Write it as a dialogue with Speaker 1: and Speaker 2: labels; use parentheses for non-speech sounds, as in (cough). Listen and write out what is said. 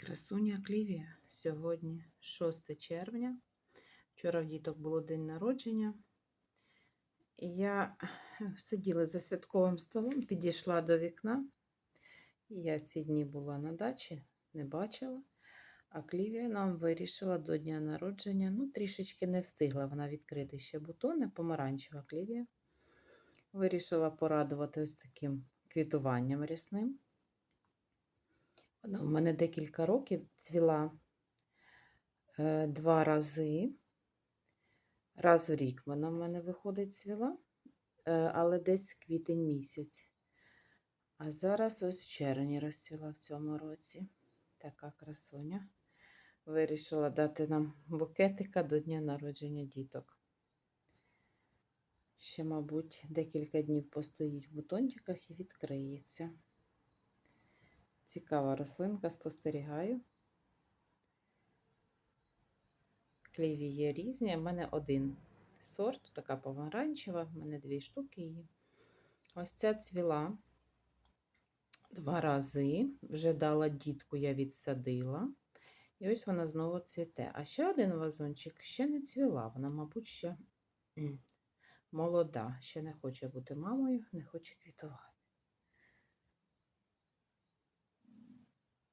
Speaker 1: Красуня Клівія. Сьогодні 6 червня. Вчора в діток було день народження. І я сиділа за святковим столом, підійшла до вікна. Я ці дні була на дачі, не бачила. А Клівія нам вирішила до дня народження. Ну, трішечки не встигла вона відкрити ще бутони, помаранчева Клівія. Вирішила порадувати ось таким квітуванням рясним. Вона в мене декілька років цвіла е, два рази. Раз в рік вона в мене виходить цвіла, е, але десь квітень місяць. А зараз ось в червні розцвіла в цьому році. Така красуня. Вирішила дати нам букетика до дня народження діток. Ще, мабуть, декілька днів постоїть в бутончиках і відкриється. Цікава рослинка, спостерігаю. Кліві є різні. У мене один сорт, така помаранчева, в мене дві штуки її. Ось ця цвіла два рази. Вже дала дітку, я відсадила. І ось вона знову цвіте. А ще один вазончик ще не цвіла. Вона, мабуть, ще (clears throat) молода, ще не хоче бути мамою, не хоче квітувати.